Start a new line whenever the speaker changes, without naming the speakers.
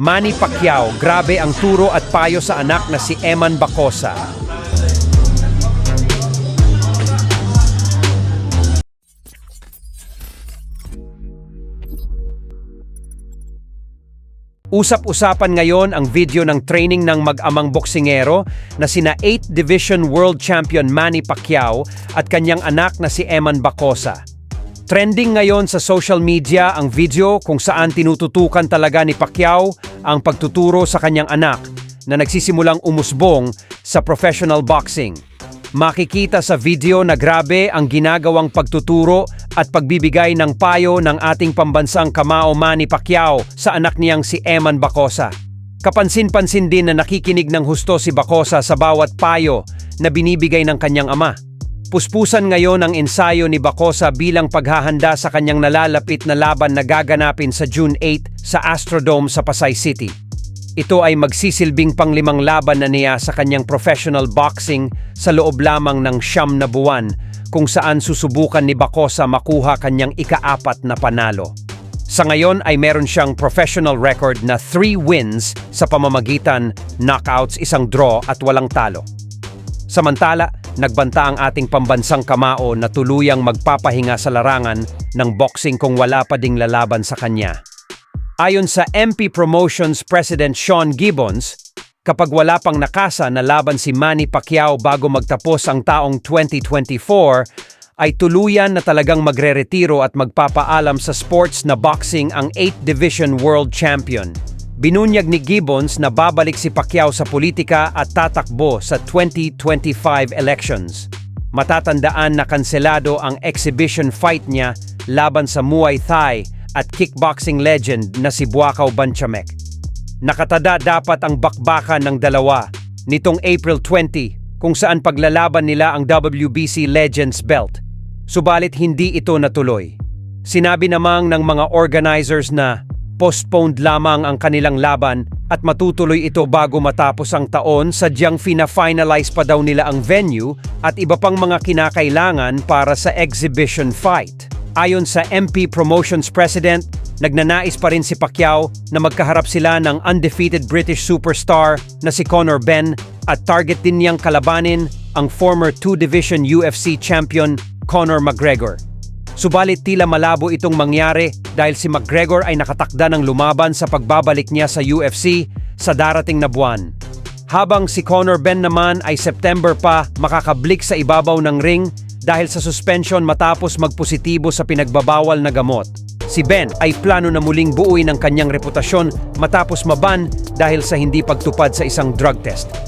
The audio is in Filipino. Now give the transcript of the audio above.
Manny Pacquiao, grabe ang turo at payo sa anak na si Eman Bacosa. Usap-usapan ngayon ang video ng training ng mag-amang boksingero na sina 8th Division World Champion Manny Pacquiao at kanyang anak na si Eman Bacosa. Trending ngayon sa social media ang video kung saan tinututukan talaga ni Pacquiao ang pagtuturo sa kanyang anak na nagsisimulang umusbong sa professional boxing. Makikita sa video na grabe ang ginagawang pagtuturo at pagbibigay ng payo ng ating pambansang kamao Manny Pacquiao sa anak niyang si Eman Bacosa. Kapansin-pansin din na nakikinig ng husto si Bacosa sa bawat payo na binibigay ng kanyang ama. Puspusan ngayon ang ensayo ni Bacosa bilang paghahanda sa kanyang nalalapit na laban na gaganapin sa June 8 sa Astrodome sa Pasay City. Ito ay magsisilbing panglimang laban na niya sa kanyang professional boxing sa loob lamang ng siyam na buwan kung saan susubukan ni Bacosa makuha kanyang ikaapat na panalo. Sa ngayon ay meron siyang professional record na 3 wins sa pamamagitan knockouts, isang draw at walang talo. Samantala, nagbanta ang ating pambansang kamao na tuluyang magpapahinga sa larangan ng boxing kung wala pa ding lalaban sa kanya. Ayon sa MP Promotions President Sean Gibbons, kapag wala pang nakasa na laban si Manny Pacquiao bago magtapos ang taong 2024, ay tuluyan na talagang magre-retiro at magpapaalam sa sports na boxing ang 8th Division World Champion. Binunyag ni Gibbons na babalik si Pacquiao sa politika at tatakbo sa 2025 elections. Matatandaan na kanselado ang exhibition fight niya laban sa Muay Thai at kickboxing legend na si Buakaw Banchamek. Nakatada dapat ang bakbakan ng dalawa nitong April 20 kung saan paglalaban nila ang WBC Legends Belt. Subalit hindi ito natuloy. Sinabi namang ng mga organizers na postponed lamang ang kanilang laban at matutuloy ito bago matapos ang taon sadyang fina-finalize pa daw nila ang venue at iba pang mga kinakailangan para sa exhibition fight. Ayon sa MP Promotions President, nagnanais pa rin si Pacquiao na magkaharap sila ng undefeated British superstar na si Conor Ben at target din niyang kalabanin ang former two-division UFC champion Conor McGregor. Subalit tila malabo itong mangyari dahil si McGregor ay nakatakda ng lumaban sa pagbabalik niya sa UFC sa darating na buwan. Habang si Conor Ben naman ay September pa makakablik sa ibabaw ng ring dahil sa suspension matapos magpositibo sa pinagbabawal na gamot. Si Ben ay plano na muling buuin ang kanyang reputasyon matapos maban dahil sa hindi pagtupad sa isang drug test.